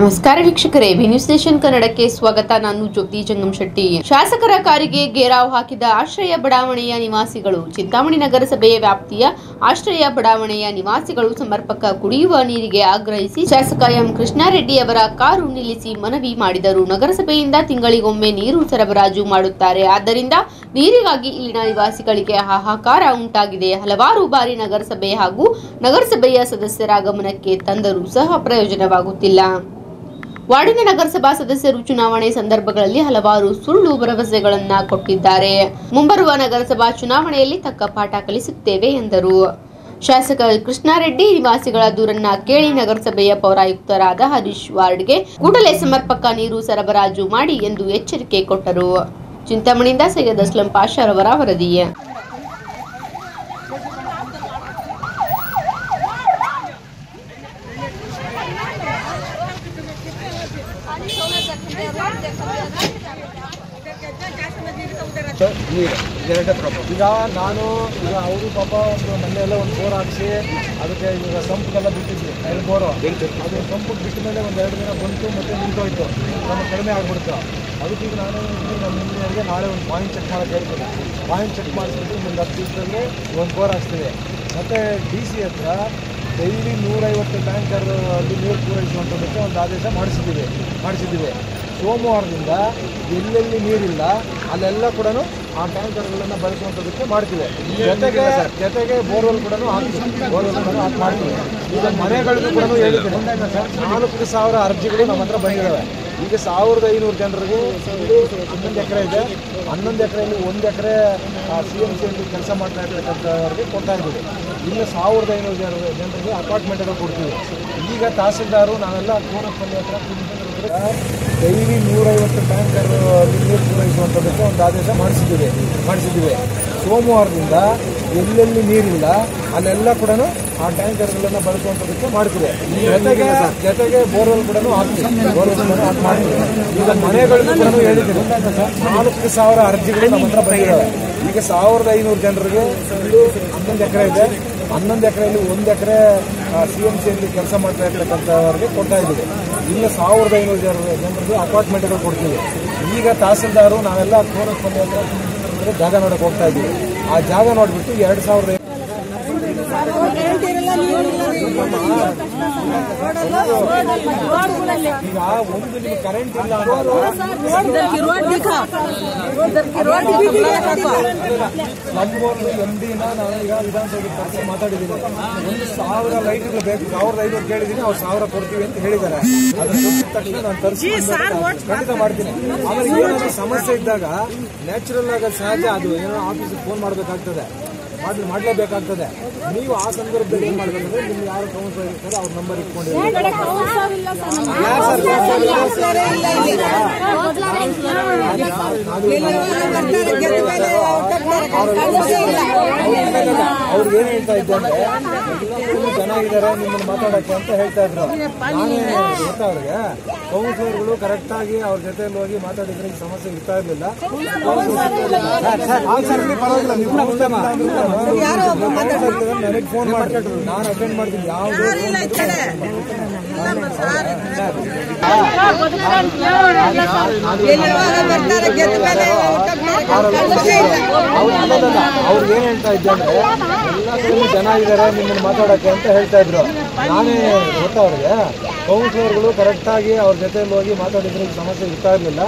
ನಮಸ್ಕಾರ ವೀಕ್ಷಕರೇ B news nation ಕನ್ನಡಕ್ಕೆ ಸ್ವಾಗತ. ನಾನು ಜ್ಯೋತಿ ಜಂಗಮ್ ಶೆಟ್ಟಿ. ಶಾಸಕರ ಕಾರಿಗೆ ಗೇರಾವ್ ಹಾಕಿದ ಆಶ್ರಯ ಬಡಾವಣೆಯ ನಿವಾಸಿಗಳು. ಚಿಂತಾಮಣಿ ನಗರಸಭೆಯ ವ್ಯಾಪ್ತಿಯ ಆಶ್ರಯ ಬಡಾವಣೆಯ ನಿವಾಸಿಗಳು ಸಮರ್ಪಕ ಕುಡಿಯುವ ನೀರಿಗೆ ಆಗ್ರಹಿಸಿ ಶಾಸಕ ಎಂ ಕೃಷ್ಣಾರೆಡ್ಡಿ ಅವರ ಕಾರು ನಿಲ್ಲಿಸಿ ಮನವಿ ಮಾಡಿದರು. ನಗರಸಭೆಯಿಂದ ತಿಂಗಳಿಗೊಮ್ಮೆ ನೀರು ಸರಬರಾಜು ಮಾಡುತ್ತಾರೆ. ಆದ್ದರಿಂದ ನೀರಿಗಾಗಿ ಇಲ್ಲಿನ ನಿವಾಸಿಗಳಿಗೆ ಹಾಹಾಕಾರ ಉಂಟಾಗಿದೆ. ಹಲವಾರು ಬಾರಿ ನಗರಸಭೆ ಹಾಗೂ ನಗರಸಭೆಯ ಸದಸ್ಯರ ಗಮನಕ್ಕೆ ತಂದರೂ ಸಹ ಪ್ರಯೋಜನವಾಗುತ್ತಿಲ್ಲ. ವಾರ್ಡಿನ ನಗರಸಭಾ ಸದಸ್ಯರು ಚುನಾವಣೆ ಸಂದರ್ಭಗಳಲ್ಲಿ ಹಲವಾರು ಸುಳ್ಳು ಭರವಸೆಗಳನ್ನ ಕೊಟ್ಟಿದ್ದಾರೆ. ಮುಂಬರುವ ನಗರಸಭಾ ಚುನಾವಣೆಯಲ್ಲಿ ತಕ್ಕ ಪಾಠ ಕಲಿಸುತ್ತೇವೆ ಎಂದರು. ಶಾಸಕ ಕೃಷ್ಣಾರೆಡ್ಡಿ ನಿವಾಸಿಗಳ ದೂರನ್ನ ಕೇಳಿ ನಗರಸಭೆಯ ಪೌರಾಯುಕ್ತರಾದ ಹರೀಶ್ ವಾರ್ಡ್ಗೆ ಕೂಡಲೇ ಸಮರ್ಪಕ ನೀರು ಸರಬರಾಜು ಮಾಡಿ ಎಂದು ಎಚ್ಚರಿಕೆ ಕೊಟ್ಟರು. ಚಿಂತಾಮಣಿಯಿಂದ ಸೈಯದ್ ಅಸ್ಲಂ ಪಾಷಾರವರ ವರದಿ. ಈಗ ನಾನು, ಈಗ ಅವರು ಪಾಪ ಒಂದು ಮನೆಯೆಲ್ಲ ಒಂದು ಬೋರ್ ಹಾಕಿಸಿ, ಅದಕ್ಕೆ ಈಗ ಸಂಪುಗೆಲ್ಲ ಬಿಟ್ಟಿದ್ವಿ, ಎರಡು ಬೋರು ಅದು ಸಂಪು ಬಿಟ್ಟ ಮೇಲೆ ಒಂದು ಎರಡು ದಿನ ಬಂತು ಮತ್ತೆ ನಿಂತೋಯ್ತು. ನಮ್ಮ ಕಡಿಮೆ ಆಗ್ಬಿಡ್ತು. ಅದಕ್ಕೆ ಈಗ ನಾನು ನಮ್ಮ ಇಂಜಿನಿಯರ್ಗೆ ನಾಳೆ ಒಂದು ಪಾಯಿಂಟ್ ಚೆಕ್ ಮಾಡೋಕೆ ಹೇಳ್ತೀನಿ. ಪಾಯಿಂಟ್ ಚೆಕ್ ಮಾಡಿಸ್ಬಿಟ್ಟು ಒಂದು ಹತ್ತು ದಿವಸದಲ್ಲಿ ಒಂದು ಬೋರ್ ಹಾಕ್ಸ್ತೀವಿ. ಮತ್ತು ಡಿ ಸಿ ಹತ್ರ ಡೈಲಿ ನೂರೈವತ್ತು ಟ್ಯಾಂಕರ್ ಅಲ್ಲಿ ನೀರು ಪೂರೈಸುವಂಥದ್ದಕ್ಕೆ ಒಂದು ಆದೇಶ ಮಾಡಿಸಿದ್ದೀವಿ ಮಾಡಿಸಿದ್ದೀವಿ. ಸೋಮವಾರದಿಂದ ಎಲ್ಲೆಲ್ಲಿ ನೀರಿಲ್ಲ ಅಲ್ಲೆಲ್ಲ ಕೂಡ ಆ ಟ್ಯಾಂಕರ್ಗಳನ್ನು ಬಳಸುವಂಥದಕ್ಕೆ ಮಾಡ್ತೀವಿ ಜೊತೆಗೆ ಜೊತೆಗೆ ಬೋರ್ವೆಲ್ ಕೂಡ ಹಾಕ್ತೀವಿ ಬೋರ್ವೆಲ್ ಕೂಡ ಹಾಕಿ ಮಾಡ್ತೀವಿ ಈಗ ಮನೆಗಳಿಗೂ ಕೂಡ ಹೇಳಿದ್ದೀನಿ ನಾಲ್ಕು ಸಾವಿರ ಅರ್ಜಿಗಳು ನಮ್ಮ ಹತ್ರ ಬಂದಿದ್ದಾವೆ ಈಗ ಸಾವಿರದ ಐನೂರು ಜನರಿಗೆ ಹನ್ನೊಂದು ಎಕರೆ ಇದೆ. ಹನ್ನೊಂದು ಎಕರೆಯಲ್ಲಿ ಒಂದು ಎಕರೆ ಸಿ ಎಂ ಸಿಯಲ್ಲಿ ಕೆಲಸ ಮಾಡ್ತಾ ಇರ್ತಕ್ಕಂಥವ್ರಿಗೆ ಕೊಡ್ತಾ ಇದ್ದೀವಿ. ಇನ್ನು ಸಾವಿರದ ಐನೂರು ಜನರು ಜನರಿಗೆ ಅಪಾರ್ಟ್ಮೆಂಟ್ಗಳು ಕೊಡ್ತೀವಿ. ಈಗ ತಹಸೀಲ್ದಾರು ನಾವೆಲ್ಲ ಕೋನಪಲ್ಲಿ ಹತ್ರ ಡೈಲಿ ನೂರೈವತ್ತು ಟ್ಯಾಂಕರ್ ನೀರು ಪೂರೈಸುವಂಥದ್ದಕ್ಕೆ ಒಂದು ಆದೇಶ ಮಾಡಿಸಿದ್ದೀವಿ ಮಾಡಿಸಿದ್ದೀವಿ. ಸೋಮವಾರದಿಂದ ಎಲ್ಲೆಲ್ಲಿ ನೀರಿಲ್ಲ, ಅಲ್ಲೆಲ್ಲ ಕೂಡ ಆ ಟ್ಯಾಂಕರ್ಗಳನ್ನು ಬಳಸುವಂಥದ್ದಕ್ಕೆ ಮಾಡ್ತೀವಿ ಜೊತೆಗೆ ಜೊತೆಗೆ ಬೋರ್ವೆಲ್ ಕೂಡ ಹಾಕ್ತೀವಿ. ಬೋರ್ವೆಲ್ ಕೂಡ ಮಾಡ್ತೀವಿ ಈಗ ಮನೆಗಳನ್ನು ಕೂಡ ಹೇಳಿದ್ದೀವಿ. ನಾಲ್ಕು ಸಾವಿರ ಅರ್ಜಿಗಳು ನಮ್ಮ ಹತ್ರ ಬಂದಿದ್ದಾವೆ. ಈಗ ಸಾವಿರದ ಐನೂರು ಜನರಿಗೆ ಹನ್ನೊಂದು ಎಕರೆ ಇದೆ. ಹನ್ನೊಂದು ಎಕರೆಯಲ್ಲಿ ಒಂದು ಎಕರೆ ಸಿ ಎಂ ಸಿಯಲ್ಲಿ ಕೆಲಸ ಮಾಡ್ತಾ ಇರ್ತಕ್ಕಂಥವ್ರಿಗೆ ಕೊಡ್ತಾ ಇದ್ದೀವಿ. ಇನ್ನು ಸಾವಿರದ ಐನೂರು ಜನ ಜನರಿಗೆ ಅಪಾರ್ಟ್ಮೆಂಟ್ಗಳು ಕೊಡ್ತೀವಿ. ಈಗ ತಹಸೀಲ್ದಾರು ನಾವೆಲ್ಲ ಕೋರಕ್ಕೆ ಬಂದ ಜಾಗ ನೋಡಕ್ಕೆ ಹೋಗ್ತಾ ಇದ್ದೀವಿ. ಆ ಜಾಗ ನೋಡಿಬಿಟ್ಟು ಎರಡು ಸಾವಿರದ ಈಗ ಒಂದು ನಿಮಗೆ ಕರೆಂಟ್ ಇಲ್ಲ ಒಂದು ನಮ್ಮೂರು ಎಂ ಡಿನ ನಾನು ಈಗ ವಿಧಾನಸೌಧ ಕರೆಸಿ ಮಾತಾಡಿದ್ದೀನಿ ಒಂದು ಸಾವಿರ ಲೈಟ್ಗಳು ಬೇಕು ಸಾವಿರದ ಐನೂರು ಕೇಳಿದ್ದೀನಿ ಅವ್ರು ಸಾವಿರ ಕೊಡ್ತೀವಿ ಅಂತ ಹೇಳಿದ್ದಾರೆ ತಕ್ಷಣ ನಾನು ತರಿಸಿ ಖಂಡಿತ ಮಾಡ್ತೀನಿ ಆಮೇಲೆ ಏನಾದರೂ ಸಮಸ್ಯೆ ಇದ್ದಾಗ ನ್ಯಾಚುರಲ್ ಆಗಿ ಸಹಜ ಅದು ಏನೋ ಆಫೀಸಿಗೆ ಫೋನ್ ಮಾಡಬೇಕಾಗ್ತದೆ ಮಾಡ್ಲಿ ಮಾಡಲೇಬೇಕಾಗ್ತದೆ. ನೀವು ಆ ಸಂದರ್ಭದಲ್ಲಿ ಏನು ಮಾಡಬೇಕಂದ್ರೆ ನಿಮ್ಗೆ ಯಾರು ಕೌನ್ಸಿಲರ್ ಇರ್ತಾರೆ ಅವ್ರ ನಂಬರ್ ಇಟ್ಕೊಂಡು ಅವ್ರಿಗೆ ಏನು ಹೇಳ್ತಾ ಇದ್ದೆ ಅಂದ್ರೆ ಜನ ಇದ್ದಾರೆ ನಿಮ್ಮನ್ನ ಮಾತಾಡಕ್ಕೆ ಅಂತ ಹೇಳ್ತಾ ಇದ್ರು ನಾನೇ ಗೊತ್ತಾ ಅವ್ರಿಗೆ ಕೌನ್ಸಿಲರ್ಗಳು ಕರೆಕ್ಟ್ ಆಗಿ ಅವ್ರ ಜೊತೆಯಲ್ಲಿ ಹೋಗಿ ಮಾತಾಡಿದ್ರೆ ಈ ಸಮಸ್ಯೆ ಇರ್ತಾ ಇರಲಿಲ್ಲ ನನಗೆ ಫೋನ್ ಮಾಡ್ಕೊಟ್ರು ನಾನು ಅಟೆಂಡ್ ಮಾಡ್ತೀನಿ ಯಾವುದೇ ಅವ್ರಿಗೆ ಏನ್ ಹೇಳ್ತಾ ಇದ್ದೆ ಅಂದ್ರೆ ಎಲ್ಲ ಕಡೆ ಜನ ಇದ್ದಾರೆ ನಿಮ್ಮನ್ನು ಮಾತಾಡೋಕ್ಕೆ ಅಂತ ಹೇಳ್ತಾ ಇದ್ರು. ನಾನೇ ಗೊತ್ತಾ ಅವ್ರಿಗೆ ಕೌನ್ಸಿಲರ್ಗಳು ಕರೆಕ್ಟಾಗಿ ಅವ್ರ ಜೊತೆಯಲ್ಲಿ ಹೋಗಿ ಮಾತಾಡಿದ್ರೆ ಸಮಸ್ಯೆ ಇರ್ತಾ ಇರಲಿಲ್ಲ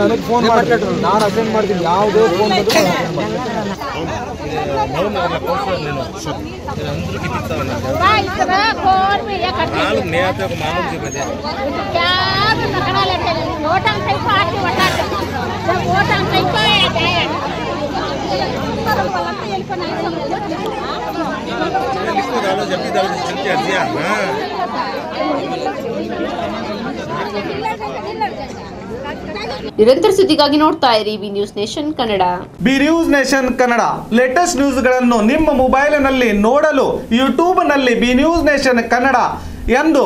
ನನಗೆ ಫೋನ್ ಮಾಡ್ಕೊಟ್ರು ನಾನು ಅಟೆಂಡ್ ಮಾಡ್ತೀನಿ. ಯಾವುದೇ ಫೋನ್ ಬಂದ್ರು ನಾನು attend ಮಾಡ್ತೀನಿ. मालूम नहीं आता को मालूम की वजह क्या पकड़ा लेते हैं वोट हम सही को आके बताते जब वोट हम सही को आते हैं लिस्ट में डालो जब भी डालो जिसकी अर्जियां हाँ ನಿರಂತರ ಸುದ್ದಿಗಾಗಿ ನೋಡ್ತಾ ಇರಿ B News Nation Kannada B News Nation Kannada latest ನ್ಯೂಸ್ಗಳನ್ನು ನಿಮ್ಮ ಮೊಬೈಲಿನಲ್ಲಿ ನೋಡಲು ಯೂಟ್ಯೂಬ್ನಲ್ಲಿ ಬಿ ನ್ಯೂಸ್ ನೇಷನ್ ಕನ್ನಡ ಎಂದು